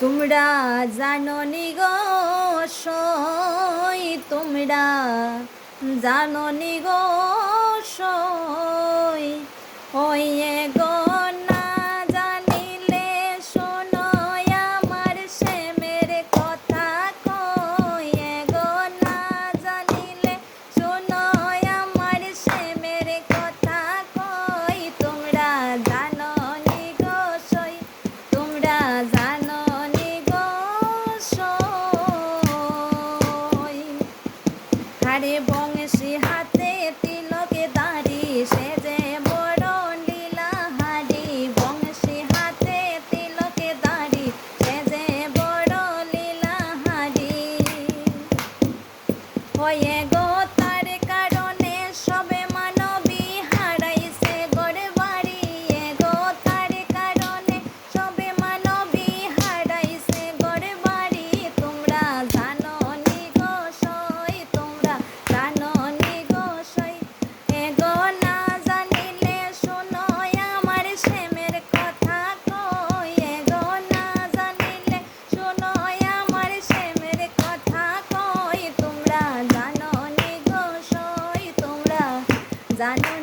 তোমরা জানো নি গো সই তোমরা জানো নি গো সই ওই গো আরে বং বংশী হাত Zano